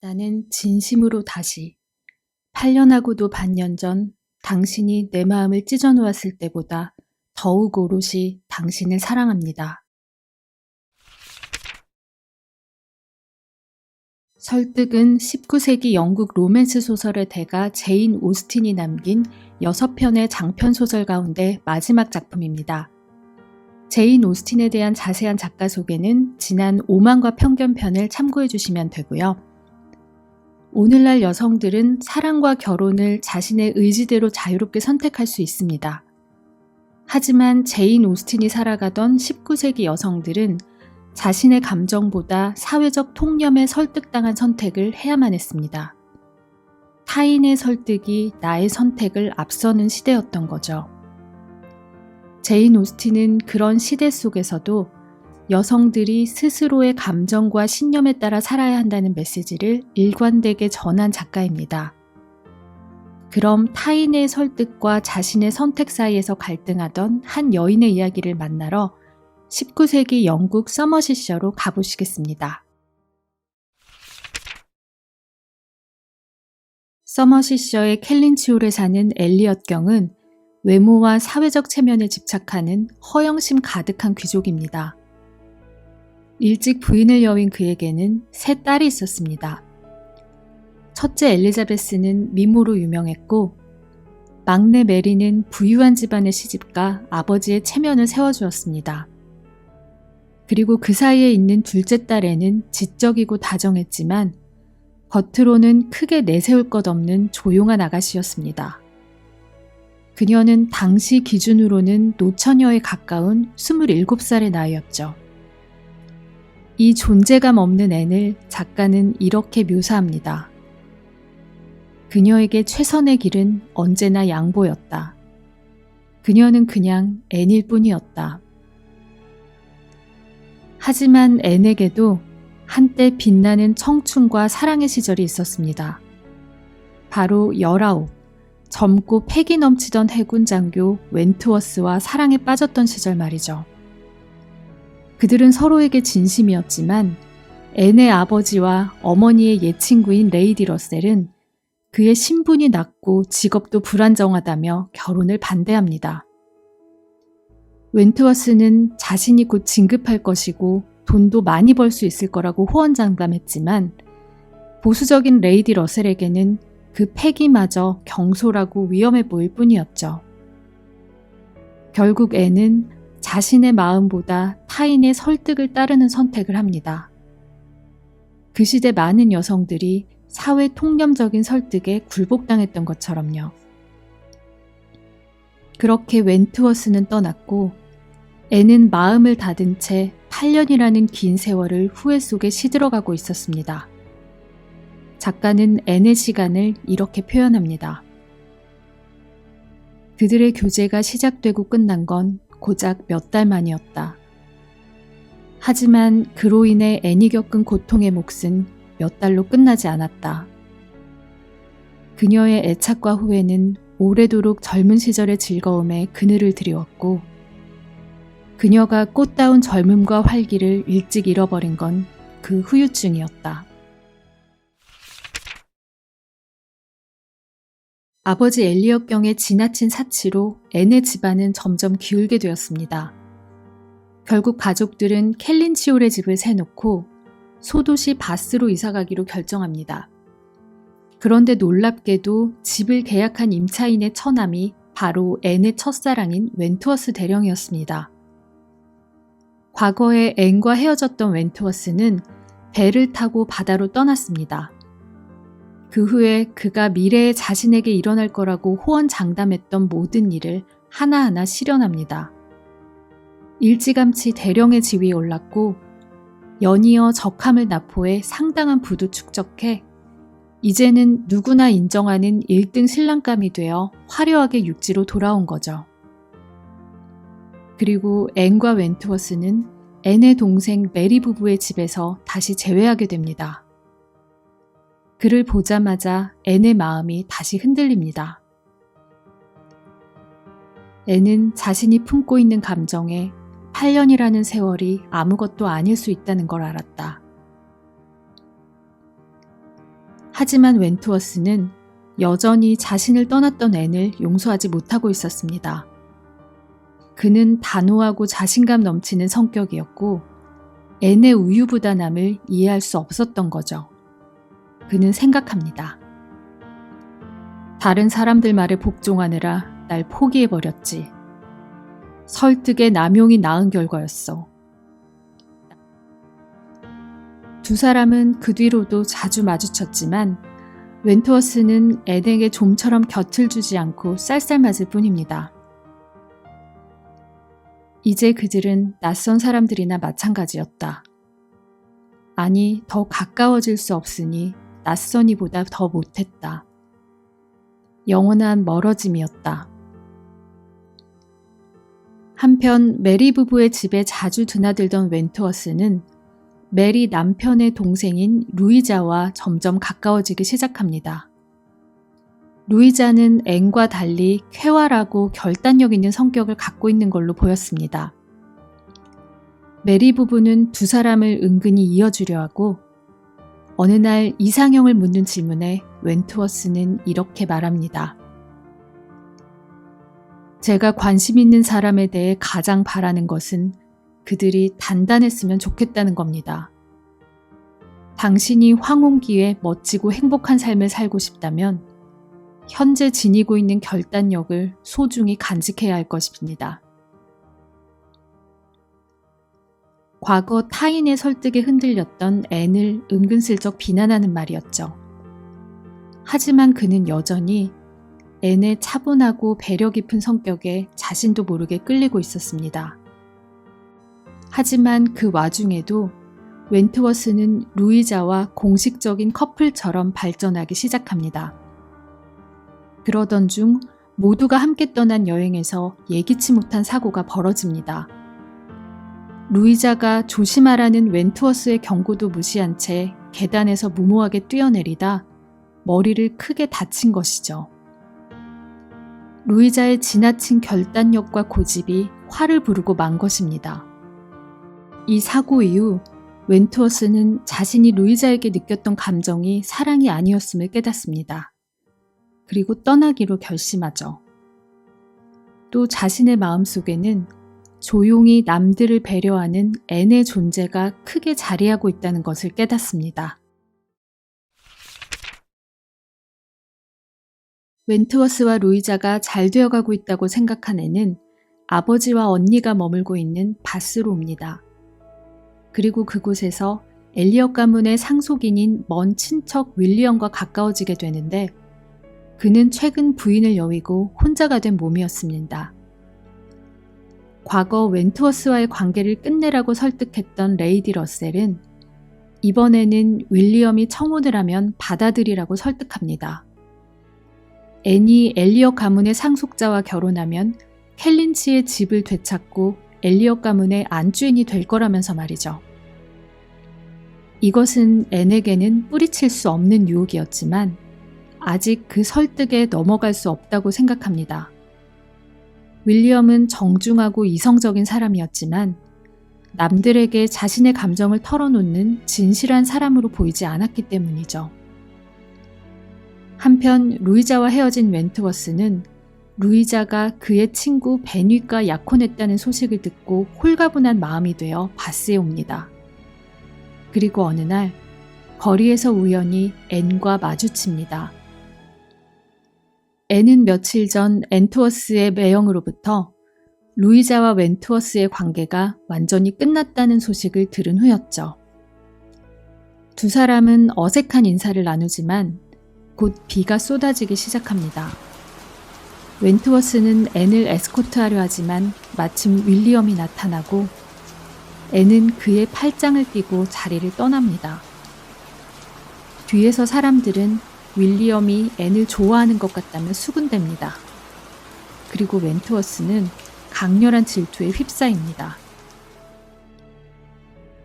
나는 진심으로 다시 8년하고도 반년 전 당신이 내 마음을 찢어 놓았을 때보다 더욱 오롯이 당신을 사랑합니다. 설득은 19세기 영국 로맨스 소설의 대가 제인 오스틴이 남긴 6편의 장편 소설 가운데 마지막 작품입니다. 제인 오스틴에 대한 자세한 작가 소개는 지난 오만과 편견편을 참고해 주시면 되고요. 오늘날 여성들은 사랑과 결혼을 자신의 의지대로 자유롭게 선택할 수 있습니다. 하지만 제인 오스틴이 살아가던 19세기 여성들은 자신의 감정보다 사회적 통념에 설득당한 선택을 해야만 했습니다. 타인의 설득이 나의 선택을 앞서는 시대였던 거죠. 제인 오스틴은 그런 시대 속에서도 여성들이 스스로의 감정과 신념에 따라 살아야 한다는 메시지를 일관되게 전한 작가입니다. 그럼 타인의 설득과 자신의 선택 사이에서 갈등하던 한 여인의 이야기를 만나러 19세기 영국 서머시셔로 가보시겠습니다. 서머시셔의 캘린치올에 사는 엘리엇 경은 외모와 사회적 체면에 집착하는 허영심 가득한 귀족입니다. 일찍 부인을 여윈 그에게는 세 딸이 있었습니다. 첫째 엘리자베스는 미모로 유명했고, 막내 메리는 부유한 집안의 시집가 아버지의 체면을 세워주었습니다. 그리고 그 사이에 있는 둘째 딸에는 지적이고 다정했지만 겉으로는 크게 내세울 것 없는 조용한 아가씨였습니다. 그녀는 당시 기준으로는 노처녀에 가까운 27살의 나이였죠. 이 존재감 없는 앤을 작가는 이렇게 묘사합니다. 그녀에게 최선의 길은 언제나 양보였다. 그녀는 그냥 앤일 뿐이었다. 하지만 앤에게도 한때 빛나는 청춘과 사랑의 시절이 있었습니다. 바로 열아홉, 젊고 패기 넘치던 해군 장교 웬트워스와 사랑에 빠졌던 시절 말이죠. 그들은 서로에게 진심이었지만 앤의 아버지와 어머니의 옛 친구인 레이디 러셀은 그의 신분이 낮고 직업도 불안정하다며 결혼을 반대합니다. 웬트워스는 자신이 곧 진급할 것이고 돈도 많이 벌 수 있을 거라고 호언장담했지만 보수적인 레이디 러셀에게는 그 패기마저 경솔하고 위험해 보일 뿐이었죠. 결국 앤은 자신의 마음보다 타인의 설득을 따르는 선택을 합니다. 그 시대 많은 여성들이 사회 통념적인 설득에 굴복당했던 것처럼요. 그렇게 웬트워스는 떠났고 애는 마음을 닫은 채 8년이라는 긴 세월을 후회 속에 시들어가고 있었습니다. 작가는 앤의 시간을 이렇게 표현합니다. 그들의 교제가 시작되고 끝난 건 고작 몇 달 만이었다. 하지만 그로 인해 애니 겪은 고통의 몫은 몇 달로 끝나지 않았다. 그녀의 애착과 후회는 오래도록 젊은 시절의 즐거움에 그늘을 드리웠고, 그녀가 꽃다운 젊음과 활기를 일찍 잃어버린 건 그 후유증이었다. 아버지 엘리엇 경의 지나친 사치로 앤의 집안은 점점 기울게 되었습니다. 결국 가족들은 캘린치올의 집을 세놓고 소도시 바스로 이사가기로 결정합니다. 그런데 놀랍게도 집을 계약한 임차인의 처남이 바로 앤의 첫사랑인 웬투어스 대령이었습니다. 과거에 앤과 헤어졌던 웬투어스는 배를 타고 바다로 떠났습니다. 그 후에 그가 미래에 자신에게 일어날 거라고 호언장담했던 모든 일을 하나하나 실현합니다. 일찌감치 대령의 지위에 올랐고 연이어 적함을 납포해 상당한 부도 축적해 이제는 누구나 인정하는 1등 신랑감이 되어 화려하게 육지로 돌아온 거죠. 그리고 앤과 웬트워스는 앤의 동생 메리 부부의 집에서 다시 재회하게 됩니다. 그를 보자마자 앤의 마음이 다시 흔들립니다. 앤은 자신이 품고 있는 감정에 8년이라는 세월이 아무것도 아닐 수 있다는 걸 알았다. 하지만 웬투어스는 여전히 자신을 떠났던 앤을 용서하지 못하고 있었습니다. 그는 단호하고 자신감 넘치는 성격이었고 앤의 우유부단함을 이해할 수 없었던 거죠. 그는 생각합니다. 다른 사람들 말에 복종하느라 날 포기해버렸지. 설득에 남용이 나은 결과였어. 두 사람은 그 뒤로도 자주 마주쳤지만 웬투어스는 앤에게 좀처럼 곁을 주지 않고 쌀쌀 맞을 뿐입니다. 이제 그들은 낯선 사람들이나 마찬가지였다. 아니, 더 가까워질 수 없으니 낯선이보다 더 못했다. 영원한 멀어짐이었다. 한편 메리 부부의 집에 자주 드나들던 웬투어스는 메리 남편의 동생인 루이자와 점점 가까워지기 시작합니다. 루이자는 앵과 달리 쾌활하고 결단력 있는 성격을 갖고 있는 걸로 보였습니다. 메리 부부는 두 사람을 은근히 이어주려 하고 어느 날 이상형을 묻는 질문에 웬투어스는 이렇게 말합니다. 제가 관심 있는 사람에 대해 가장 바라는 것은 그들이 단단했으면 좋겠다는 겁니다. 당신이 황혼기에 멋지고 행복한 삶을 살고 싶다면 현재 지니고 있는 결단력을 소중히 간직해야 할 것입니다. 과거 타인의 설득에 흔들렸던 앤을 은근슬쩍 비난하는 말이었죠. 하지만 그는 여전히 앤의 차분하고 배려 깊은 성격에 자신도 모르게 끌리고 있었습니다. 하지만 그 와중에도 웬트워스는 루이자와 공식적인 커플처럼 발전하기 시작합니다. 그러던 중 모두가 함께 떠난 여행에서 예기치 못한 사고가 벌어집니다. 루이자가 조심하라는 웬트워스의 경고도 무시한 채 계단에서 무모하게 뛰어내리다 머리를 크게 다친 것이죠. 루이자의 지나친 결단력과 고집이 화를 부르고 만 것입니다. 이 사고 이후 웬투어스는 자신이 루이자에게 느꼈던 감정이 사랑이 아니었음을 깨닫습니다. 그리고 떠나기로 결심하죠. 또 자신의 마음속에는 조용히 남들을 배려하는 앤의 존재가 크게 자리하고 있다는 것을 깨닫습니다. 웬트워스와 루이자가 잘 되어가고 있다고 생각한 앤은 아버지와 언니가 머물고 있는 바스로 옵니다. 그리고 그곳에서 엘리엇 가문의 상속인인 먼 친척 윌리엄과 가까워지게 되는데 그는 최근 부인을 여위고 혼자가 된 몸이었습니다. 과거 웬투어스와의 관계를 끝내라고 설득했던 레이디 러셀은 이번에는 윌리엄이 청혼을 하면 받아들이라고 설득합니다. 애니 엘리엇 가문의 상속자와 결혼하면 켈린치의 집을 되찾고 엘리엇 가문의 안주인이 될 거라면서 말이죠. 이것은 앤에게는 뿌리칠 수 없는 유혹이었지만 아직 그 설득에 넘어갈 수 없다고 생각합니다. 윌리엄은 정중하고 이성적인 사람이었지만 남들에게 자신의 감정을 털어놓는 진실한 사람으로 보이지 않았기 때문이죠. 한편 루이자와 헤어진 웬트워스는 루이자가 그의 친구 베니과 약혼했다는 소식을 듣고 홀가분한 마음이 되어 바스에 옵니다. 그리고 어느 날 거리에서 우연히 앤과 마주칩니다. 앤은 며칠 전 앤투어스의 매형으로부터 루이자와 웬투어스의 관계가 완전히 끝났다는 소식을 들은 후였죠. 두 사람은 어색한 인사를 나누지만 곧 비가 쏟아지기 시작합니다. 웬투어스는 앤을 에스코트하려 하지만 마침 윌리엄이 나타나고 앤은 그의 팔짱을 끼고 자리를 떠납니다. 뒤에서 사람들은 윌리엄이 앤을 좋아하는 것 같다며 수군댑니다. 그리고 웬투어스는 강렬한 질투에 휩싸입니다.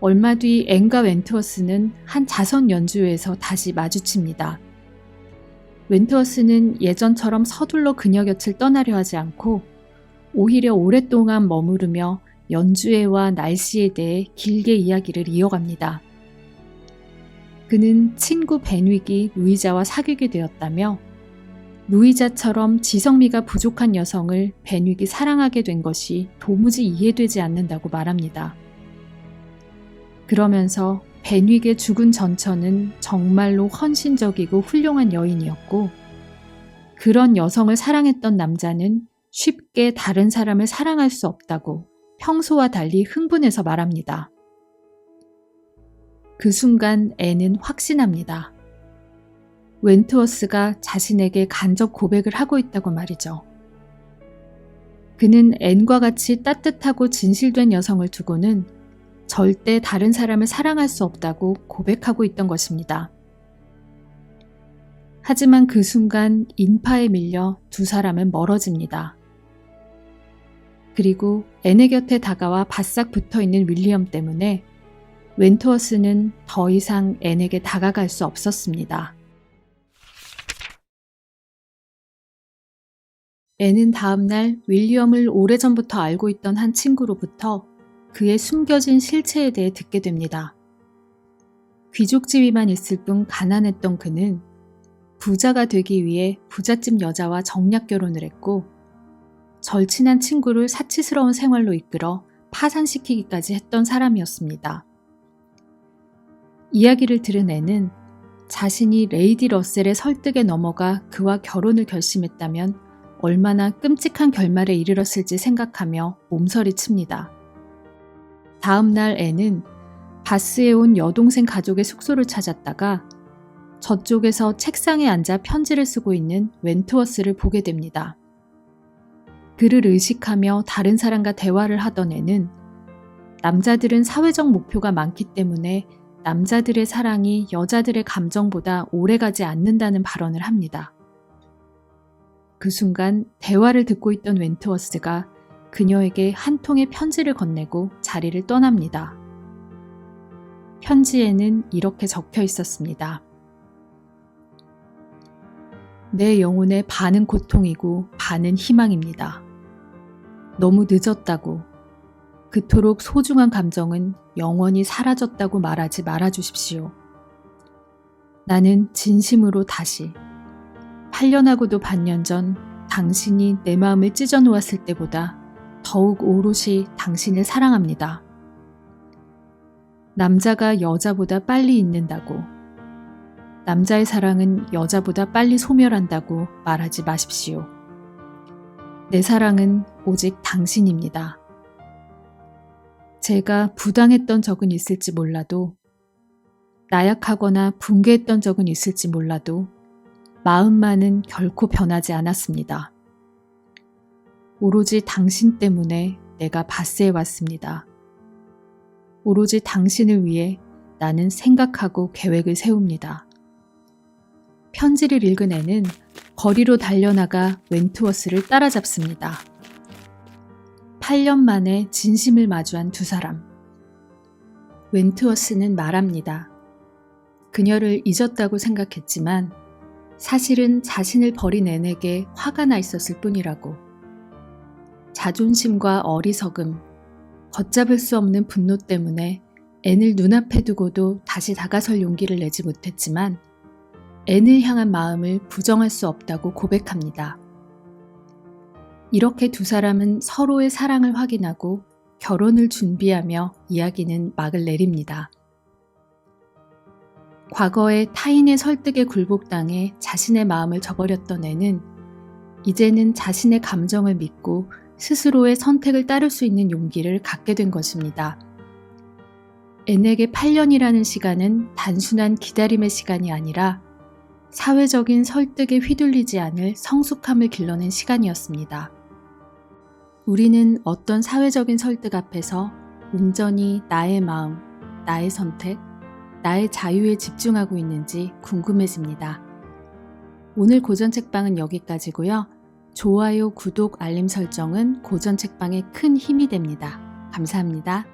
얼마 뒤 앤과 웬투어스는 한 자선 연주회에서 다시 마주칩니다. 웬투어스는 예전처럼 서둘러 그녀 곁을 떠나려 하지 않고 오히려 오랫동안 머무르며 연주회와 날씨에 대해 길게 이야기를 이어갑니다. 그는 친구 벤윅이 루이자와 사귀게 되었다며 루이자처럼 지성미가 부족한 여성을 벤윅이 사랑하게 된 것이 도무지 이해되지 않는다고 말합니다. 그러면서 벤윅의 죽은 전처는 정말로 헌신적이고 훌륭한 여인이었고 그런 여성을 사랑했던 남자는 쉽게 다른 사람을 사랑할 수 없다고 평소와 달리 흥분해서 말합니다. 그 순간 앤은 확신합니다. 웬트워스가 자신에게 간접 고백을 하고 있다고 말이죠. 그는 앤과 같이 따뜻하고 진실된 여성을 두고는 절대 다른 사람을 사랑할 수 없다고 고백하고 있던 것입니다. 하지만 그 순간 인파에 밀려 두 사람은 멀어집니다. 그리고 앤의 곁에 다가와 바싹 붙어 있는 윌리엄 때문에 웬트워스는 더 이상 앤에게 다가갈 수 없었습니다. 앤은 다음날 윌리엄을 오래전부터 알고 있던 한 친구로부터 그의 숨겨진 실체에 대해 듣게 됩니다. 귀족 지위만 있을 뿐 가난했던 그는 부자가 되기 위해 부잣집 여자와 정략 결혼을 했고 절친한 친구를 사치스러운 생활로 이끌어 파산시키기까지 했던 사람이었습니다. 이야기를 들은 애는 자신이 레이디 러셀의 설득에 넘어가 그와 결혼을 결심했다면 얼마나 끔찍한 결말에 이르렀을지 생각하며 몸서리 칩니다. 다음 날 애는 바스에 온 여동생 가족의 숙소를 찾았다가 저쪽에서 책상에 앉아 편지를 쓰고 있는 웬트워스를 보게 됩니다. 그를 의식하며 다른 사람과 대화를 하던 애는 남자들은 사회적 목표가 많기 때문에 남자들의 사랑이 여자들의 감정보다 오래가지 않는다는 발언을 합니다. 그 순간 대화를 듣고 있던 웬트워스가 그녀에게 한 통의 편지를 건네고 자리를 떠납니다. 편지에는 이렇게 적혀 있었습니다. 내 영혼의 반은 고통이고 반은 희망입니다. 너무 늦었다고. 그토록 소중한 감정은 영원히 사라졌다고 말하지 말아 주십시오. 나는 진심으로 다시 8년하고도 반년 전 당신이 내 마음을 찢어 놓았을 때보다 더욱 오롯이 당신을 사랑합니다. 남자가 여자보다 빨리 잊는다고, 남자의 사랑은 여자보다 빨리 소멸한다고 말하지 마십시오. 내 사랑은 오직 당신입니다. 제가 부당했던 적은 있을지 몰라도, 나약하거나 붕괴했던 적은 있을지 몰라도, 마음만은 결코 변하지 않았습니다. 오로지 당신 때문에 내가 바스에 왔습니다. 오로지 당신을 위해 나는 생각하고 계획을 세웁니다. 편지를 읽은 애는 거리로 달려나가 웬트워스를 따라잡습니다. 8년 만에 진심을 마주한 두 사람. 웬트워스는 말합니다. 그녀를 잊었다고 생각했지만 사실은 자신을 버린 앤에게 화가 나 있었을 뿐이라고. 자존심과 어리석음, 걷잡을 수 없는 분노 때문에 앤을 눈앞에 두고도 다시 다가설 용기를 내지 못했지만 앤을 향한 마음을 부정할 수 없다고 고백합니다. 이렇게 두 사람은 서로의 사랑을 확인하고 결혼을 준비하며 이야기는 막을 내립니다. 과거에 타인의 설득에 굴복당해 자신의 마음을 저버렸던 애는 이제는 자신의 감정을 믿고 스스로의 선택을 따를 수 있는 용기를 갖게 된 것입니다. 앤에게 8년이라는 시간은 단순한 기다림의 시간이 아니라 사회적인 설득에 휘둘리지 않을 성숙함을 길러낸 시간이었습니다. 우리는 어떤 사회적인 설득 앞에서 온전히 나의 마음, 나의 선택, 나의 자유에 집중하고 있는지 궁금해집니다. 오늘 고전 책방은 여기까지고요. 좋아요, 구독, 알림 설정은 고전 책방에 큰 힘이 됩니다. 감사합니다.